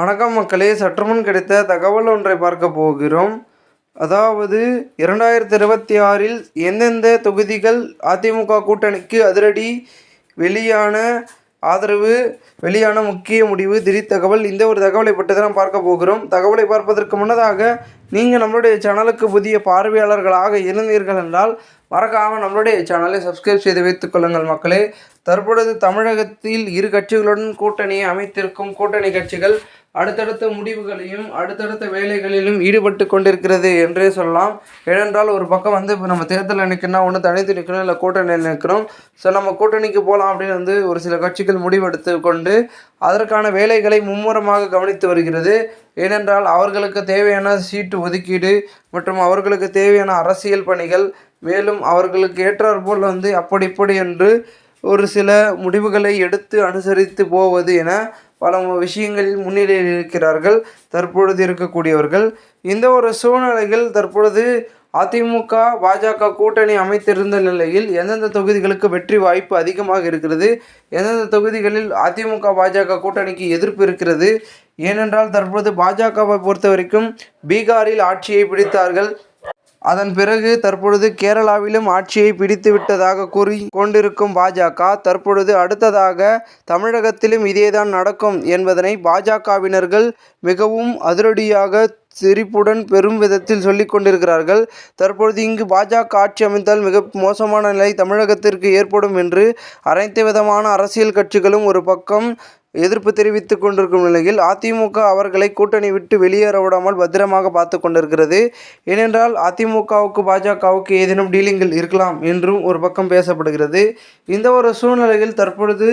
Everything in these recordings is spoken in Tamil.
வணக்கம் மக்களே சற்றுமுன் கிடைத்த தகவல் ஒன்றை பார்க்க போகிறோம். அதாவது இரண்டாயிரத்தி இருபத்தி ஆறில் எந்தெந்த தொகுதிகள் அதிமுக கூட்டணிக்கு அதிரடி வெளியான ஆதரவு வெளியான முக்கிய முடிவு திடீர் தகவல் இந்த ஒரு தகவலை பற்றி தான் பார்க்க போகிறோம். தகவலை பார்ப்பதற்கு முன்னதாக நீங்கள் நம்மளுடைய சேனலுக்கு புதிய பார்வையாளர்களாக இருந்தீர்கள் என்றால் மறக்காமல் நம்மளுடைய சேனலை சப்ஸ்கிரைப் செய்து வைத்துக் கொள்ளுங்கள் மக்களே. தற்பொழுது தமிழகத்தில் இரு கட்சிகளுடன் கூட்டணியை அமைத்திருக்கும் கூட்டணி கட்சிகள் அடுத்தடுத்த முடிவுகளையும் அடுத்தடுத்த வேலைகளிலும் ஈடுபட்டு கொண்டிருக்கிறது என்றே சொல்லலாம். ஏனென்றால் ஒரு பக்கம் வந்து இப்போ நம்ம தேர்தலில் நிற்கணும் ஒன்று தனித்து நிற்கணும் இல்லை கூட்டணியில் நிற்கிறோம் ஸோ நம்ம கூட்டணிக்கு போகலாம் அப்படின்னு வந்து ஒரு சில கட்சிகள் முடிவெடுத்து கொண்டு அதற்கான வேலைகளை மும்முரமாக கவனித்து வருகிறது. ஏனென்றால் அவர்களுக்கு தேவையான சீட்டு ஒதுக்கீடு மற்றும் அவர்களுக்கு தேவையான அரசியல் பணிகள் மேலும் அவர்களுக்கு ஏற்றாற்போல் வந்து அப்படி இப்படி என்று ஒரு சில முடிவுகளை எடுத்து அனுசரித்து போவது என பல விஷயங்களில் முன்னிலையில் இருக்கிறார்கள் தற்பொழுது இருக்கக்கூடியவர்கள். இந்த ஒரு சூழ்நிலையில் தற்பொழுது அதிமுக பாஜக கூட்டணி அமைத்திருந்த நிலையில் எந்தெந்த தொகுதிகளுக்கு வெற்றி வாய்ப்பு அதிகமாக இருக்கிறது? எந்தெந்த தொகுதிகளில் அதிமுக பாஜக கூட்டணிக்கு எதிர்ப்பு இருக்கிறது? ஏனென்றால் தற்பொழுது பாஜகவை பொறுத்த வரைக்கும் பீகாரில் ஆட்சியை பிடித்தார்கள். அதன் பிறகு தற்பொழுது கேரளாவிலும் ஆட்சியை பிடித்து விட்டதாக கூறி கொண்டிருக்கும் பாஜக தற்பொழுது அடுத்ததாக தமிழகத்திலும் இதேதான் நடக்கும் என்பதனை பாஜகவினர்கள் மிகவும் அதிரடியாக சிரிப்புடன் பெரும் விதத்தில் சொல்லிக் கொண்டிருக்கிறார்கள். தற்பொழுது இங்கு பாஜக ஆட்சி அமைந்தால் மிக மோசமான நிலை தமிழகத்திற்கு ஏற்படும் என்று அனைத்து விதமான அரசியல் கட்சிகளும் ஒரு பக்கம் எதிர்ப்பு தெரிவித்து கொண்டிருக்கும் நிலையில் அதிமுக அவர்களை கூட்டணி விட்டு வெளியேற விடாமல் பத்திரமாக பார்த்து கொண்டிருக்கிறது. ஏனென்றால் அதிமுகவுக்கு பாஜகவுக்கு ஏதேனும் டீலிங்கள் இருக்கலாம் என்றும் ஒரு பக்கம் பேசப்படுகிறது. இந்த ஒரு சூழ்நிலையில் தற்பொழுது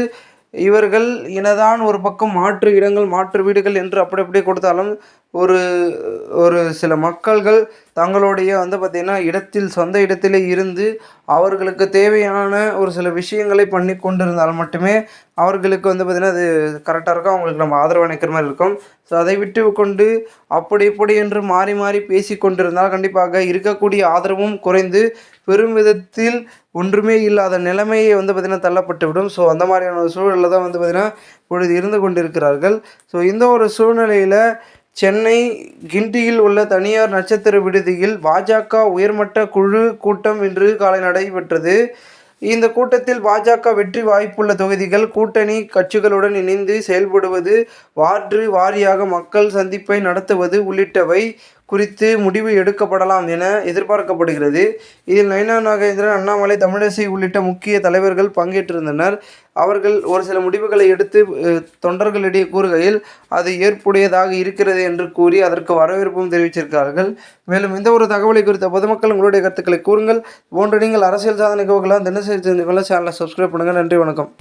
இவர்கள் இனதான் ஒரு பக்கம் மாற்று இடங்கள் மாற்று வீடுகள் என்று அப்படி அப்படியே கொடுத்தாலும் ஒரு ஒரு சில மக்கள்கள் தங்களுடைய வந்து பார்த்திங்கன்னா இடத்தில் சொந்த இடத்திலே இருந்து அவர்களுக்கு தேவையான ஒரு சில விஷயங்களை பண்ணி கொண்டிருந்தால் மட்டுமே அவர்களுக்கு வந்து பார்த்திங்கன்னா அது கரெக்டாக இருக்கும். அவங்களுக்கு நம்ம ஆதரவு அணைக்கிற மாதிரி இருக்கும். ஸோ அதை விட்டு கொண்டு அப்படி இப்படி என்று மாறி மாறி பேசி கொண்டிருந்தால் கண்டிப்பாக இருக்கக்கூடிய ஆதரவும் குறைந்து பெரும் விதத்தில் ஒன்றுமே இல்லாத நிலைமையை வந்து பார்த்திங்கன்னா தள்ளப்பட்டு விடும் ஸோ அந்த மாதிரியான ஒரு சூழலில் தான் வந்து பார்த்திங்கன்னா இப்பொழுது இருந்து கொண்டிருக்கிறார்கள். ஸோ இந்த ஒரு சூழ்நிலையில் சென்னை கிண்டியில் உள்ள தனியார் நட்சத்திர விடுதியில் பாஜக உயர்மட்ட குழு கூட்டம் இன்று காலை நடைபெற்றது. இந்த கூட்டத்தில் பாஜக வெற்றி வாய்ப்புள்ள தொகுதிகள் கூட்டணி கட்சிகளுடன் இணைந்து செயல்படுவது வார்டு வாரியாக மக்கள் சந்திப்பை நடத்துவது உள்ளிட்டவை குறித்து முடிவு எடுக்கப்படலாம் என எதிர்பார்க்கப்படுகிறது. இதில் நயனா நாகேந்திரன் அண்ணாமலை தமிழிசை உள்ளிட்ட முக்கிய தலைவர்கள் பங்கேற்றிருந்தனர். அவர்கள் ஒரு சில முடிவுகளை எடுத்து தொண்டர்களிடையே கூறுகையில் அது ஏற்புடையதாக இருக்கிறது என்று கூறி அதற்கு வரவேற்பும் தெரிவித்திருக்கிறார்கள். மேலும் இந்த ஒரு தகவலை குறித்த பொதுமக்கள் உங்களுடைய கருத்துக்களை கூறுங்கள். போன்று நீங்கள் அரசியல் சாதனை கோகலாம் தினசரி தெரிந்து கொள்ள சேனலை சப்ஸ்கிரைப் பண்ணுங்கள் நன்றி வணக்கம்.